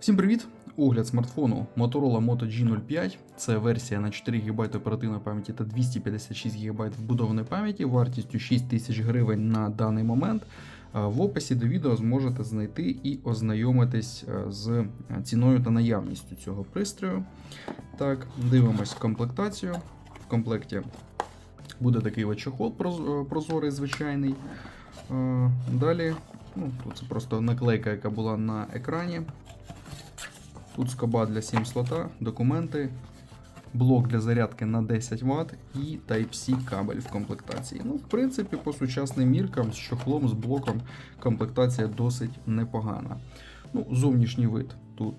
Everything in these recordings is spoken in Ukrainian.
Всім привіт! Огляд смартфону Motorola Moto G05. Це версія на 4 ГБ оперативної пам'яті та 256 ГБ вбудованої пам'яті вартістю 6 тисяч гривень на даний момент. Е, В описі до відео зможете знайти і ознайомитись е, з ціною та наявністю цього пристрою. Так, дивимось комплектацію. В комплекті буде такий от чохол е, прозорий, звичайний. Е, Далі, ну, тут це просто наклейка, яка була на екрані. Тут скоба для 7 слота, документи, блок для зарядки на 10 Вт і Type-C кабель в комплектації. Ну, в принципі, по сучасним міркам з чохлом, з блоком комплектація досить непогана. Ну, Зовнішній вид. Тут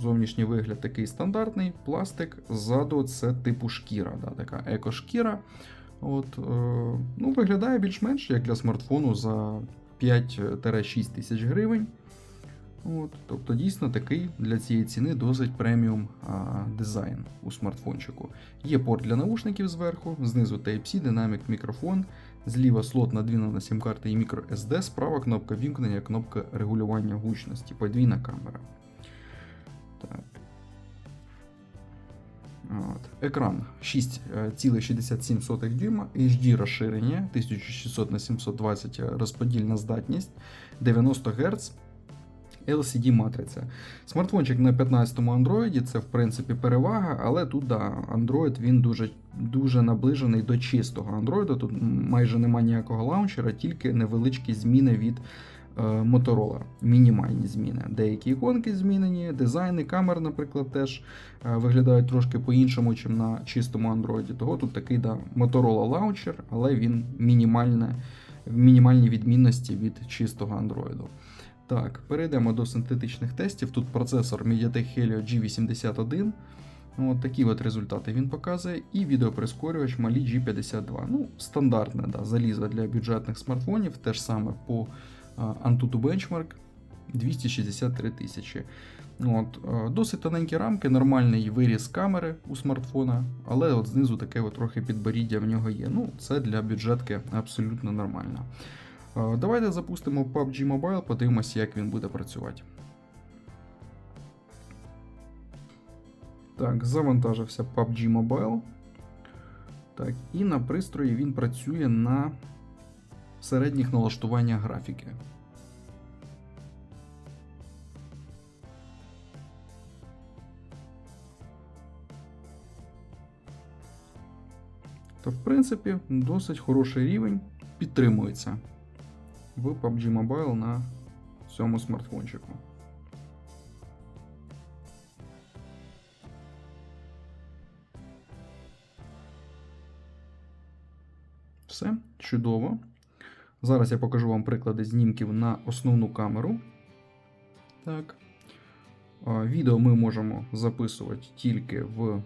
зовнішній вигляд такий стандартний, пластик, ззаду це типу шкіра, да, така екошкіра. От, е, ну, Виглядає більш-менш як для смартфону за 5-6 тисяч гривень. От, тобто, дійсно такий для цієї ціни досить преміум а, дизайн у смартфончику. Є порт для наушників зверху, знизу Type-C, динамік, мікрофон, зліва слот надвіна на сім-карти і microSD, справа кнопка вімкнення, кнопка регулювання гучності, подвійна камера. Так. От. Екран 6,67 дюйма, HD розширення 1600 на 720 розподільна здатність, 90 Гц. LCD матриця. Смартфончик на 15-му Android це в принципі перевага, але тут да, Android він дуже дуже наближений до чистого Android. Тут майже немає ніякого лаунчера, тільки невеличкі зміни від е, Motorola. Мінімальні зміни. Деякі іконки змінені, дизайни, камер, наприклад, теж е, виглядають трошки по-іншому, ніж на чистому Android. Того тут такий да, Motorola лаунчер, але він мінімальне, в мінімальній відмінності від чистого Android. Так, перейдемо до синтетичних тестів. Тут процесор MediaTek Helio G81. От такі от результати він показує. І відеоприскорювач Mali G52. Ну, стандартне да, залізо для бюджетних смартфонів, те ж саме по Antutu Benchmark 263 тисячі. От, Досить тоненькі рамки, нормальний виріз камери у смартфона, але от знизу таке от трохи підборіддя в нього є. Ну, це для бюджетки абсолютно нормально. Е, Давайте запустимо PUBG Mobile, подивимося, як він буде працювати. Так, завантажився PUBG Mobile. Так, і на пристрої він працює на середніх налаштуваннях графіки. То, в принципі, досить хороший рівень підтримується в PUBG Mobile на цьому смартфончику. Все, чудово. Зараз я покажу вам приклади знімків на основну камеру. Так. Відео ми можемо записувати тільки в. е,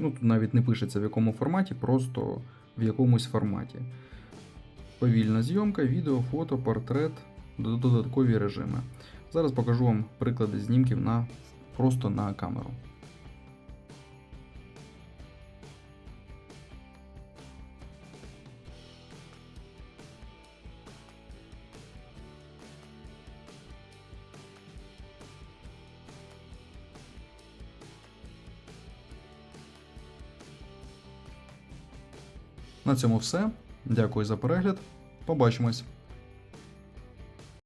Ну, тут навіть не пишеться в якому форматі, просто в якомусь форматі. Повільна зйомка, відео, фото, портрет, додаткові режими. Зараз покажу вам приклади знімків на, просто на камеру. На цьому все. Дякую за перегляд. Побачимось!